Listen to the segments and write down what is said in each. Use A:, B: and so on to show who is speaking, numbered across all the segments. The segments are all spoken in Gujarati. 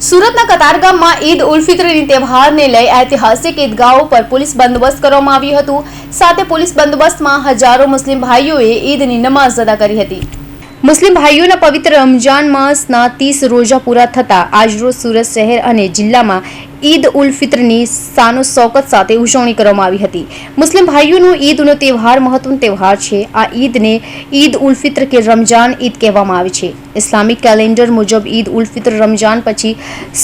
A: સુરતના કતારગામમાં ઈદ ઉલ ફિત્રની તહેવારને લઈ ઐતિહાસિક ઈદગાહો પર પોલીસ બંદોબસ્ત કરવામાં આવ્યું હતું. સાથે પોલીસ બંદોબસ્તમાં હજારો મુસ્લિમ ભાઈઓએ ઈદની નમાઝ અદા કરી હતી. મુસ્લિમ ભાઈઓના પવિત્ર રમજાન માસના ત્રીસ રોજા પૂરા થતા આજરોજ સુરત શહેર અને જિલ્લામાં ઈદ ઉલ ફિત્રની સાનો શોકત સાથે ઉજવણી કરવામાં આવી હતી. મુસ્લિમ ભાઈઓનો ઈદનો તહેવાર, મહત્વનો તહેવાર છે. આ ઈદને ઈદ ઉલ ફિત્ર કે રમજાન ઈદ કહેવામાં આવે છે. ઇસ્લામિક કેલેન્ડર મુજબ ઈદ ઉલ ફિત્ર રમજાન પછી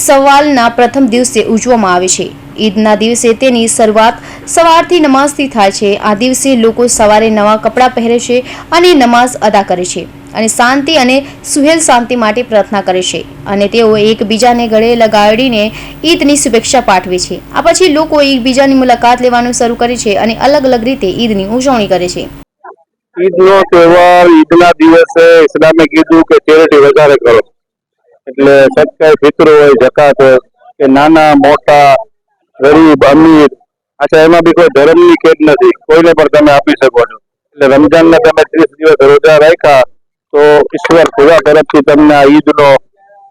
A: સવાલના પ્રથમ દિવસે ઉજવવામાં આવે છે. ઈદના દિવસે તેની શરૂઆત સવારથી નમાઝથી થાય છે. આ દિવસે લોકો સવારે નવા કપડાં પહેરે છે અને નમાઝ અદા કરે છે. અને શાંતિ અને સુહેલ શાંતિ માટે પ્રાર્થના કરે છે. અને તેઓ એકબીજાને ગળે લગાડીને ઈદની શુભેચ્છા પાઠવે છે. આ પછી લોકો એકબીજાની મુલાકાત લેવાનું શરૂ કરે છે અને અલગ અલગ રીતે ઈદની ઉજવણી કરે છે.
B: ઈદનો તહેવાર ઈદના દિવસે ઇસ્લામે કીધું કે ચેરિટી વધારે કરો. એટલે સત્કાર ફિત્ર હોય, જકાત હોય, કે નાના, મોટા, ગરીબ, અમીર, અચ્છા, એમાં બી કોઈ ધર્મની કેદ નથી. કોઈને પણ તમે આપી શકો છો. એટલે રમજાનના તમે ત્રીસ દિવસ રોજા રાખ્યા તો ઈશ્વર ખુદા તરફથી તમને આ ઈદનો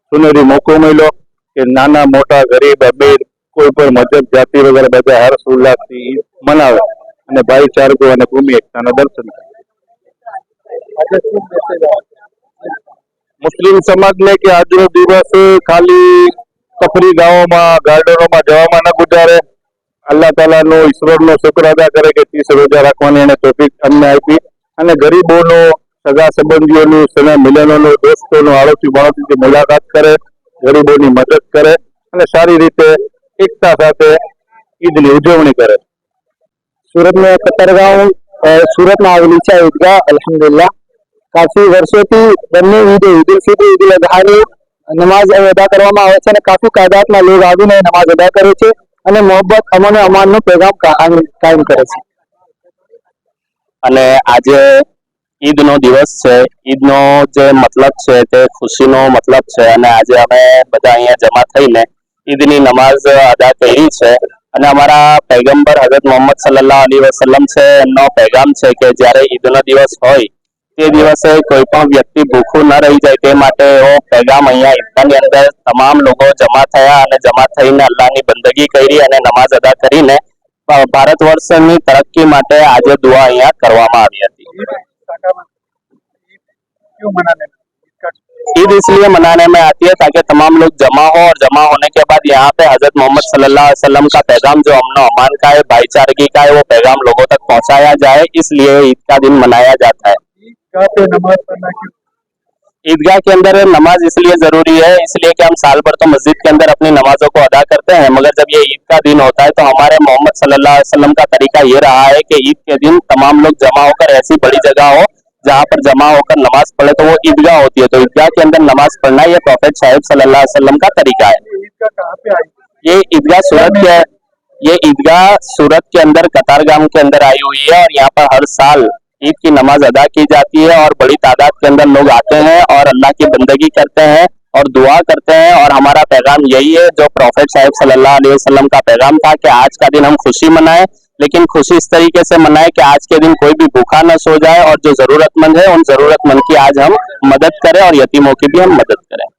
B: સુનેરી મોકો મળ્યો કે નાના, મોટા, ગરીબ, અમીર, કોઈ પણ મજબ જાતિ વગેરે બધા હર્ષ, ઉલ્લાસથી ઈદ મનાવે અને ભાઈચારકો અને ભૂમિ એકતાના દર્શન કરે. મુસ્લિમ સમાજને કે આજનો દિવસ ખાલી તફરી ગામોમાં, ગાર્ડનોમાં જવામાં ન ગુજારે. અલ્લાહ તાલાનો ઈશ્વરનો શુક્ર અદા કરે કે ત્રીસ રોજા રાખવાની એને ટોપિક અમને આપી. અને ગરીબોનો સગા સંબંધીઓનું સગા મિલનોનું દોસ્તોનું આડોશી બાળોશીથી મુલાકાત કરે ગરીબોની મદદ કરે અને સારી રીતે એકતા સાથે ઈદની ઉજવણી કરે. સુરતને કતરગાંવ સુરતમાં આવેલી છે ઈદગાહ અલહમદુલ્લા કાફી વર્ષોથી બંને ઈદે ઈદ ઉલ ઈદ ઉલ અદહાની નમાઝ અદા કરવામાં આવે છે અને કાફી કાયદાતમાં લોકો આવીને નમાઝ અદા કરે છે અને મોહબ્બત અમન અમાનનો પેગામ કાયમ કરે છે.
C: અને આજે ઈદનો દિવસ છે. ઈદનો જે મતલબ છે તે ખુશીનો મતલબ છે અને આજે અમે બધા અહીંયા જમા થઈને ઈદની નમાઝ અદા કરી છે. અને અમારા પૈગંબર હજરત મોહમ્મદ સલ્લાહ અલી વસલમ છે. એમનો પેગામ છે કે જ્યારે ઈદનો દિવસ હોય, તે દિવસે કોઈ પણ વ્યક્તિ ભૂખું ન રહી જાય તે માટે એવો પેગામ અહીંયા ઈદની અંદર તમામ લોકો જમા થયા અને જમા થઈને અલ્લાહની બંદગી કરી અને નમાઝ અદા કરીને ભારત વર્ષની તરક્કી માટે આજે દુઆ અહીંયા કરવામાં આવી હતી. ईद इसलिए मनाने में आती है ताकि तमाम लोग जमा हो और जमा होने के बाद यहाँ पे हज़रत मोहम्मद सल्लल्लाहु अलैहि वसल्लम का पैगाम जो अमन अमान का है भाईचारगी का है वो पैगाम लोगों तक पहुँचाया जाए इसलिए ईद का दिन मनाया जाता है। ईदगाह के अंदर नमाज़ इसलिए ज़रूरी है इसलिए कि हम साल भर तो मस्जिद के अंदर अपनी नमाजों को अदा करते हैं मगर जब ये ईद का दिन होता है तो हमारे मोहम्मद सल्लल्लाहु अलैहि वसल्लम का तरीका ये रहा है कि ईद के दिन तमाम लोग जमा होकर ऐसी बड़ी जगह हो जहाँ पर जमा होकर नमाज़ पढ़े तो वो ईदगाह होती है। तो ईदगाह के अंदर नमाज़ पढ़ना ये प्रॉफेट साहिब सल्लल्लाहु अलैहि वसल्लम का तरीका है। ये ईदगाह सूरत के ये ईदगाह सूरत के अंदर कतारगाम के अंदर आई हुई है और यहाँ पर हर साल ईद की नमाज़ अदा की जाती है और बड़ी तादाद के अंदर लोग आते हैं और अल्लाह की बंदगी करते हैं। और दुआ करते हैं, और हमारा पैगाम यही है, जो प्रॉफेट साहेब सल्लल्लाहु अलैहि वसल्लम का पैगाम था कि आज का दिन हम खुशी मनाएँ, लेकिन खुशी इस तरीके से मनाएँ कि आज के दिन कोई भी भूखा न सो जाए, और जो जरूरतमंद है, उन जरूरतमंद की आज हम मदद करें और यतीमों की भी हम मदद करें।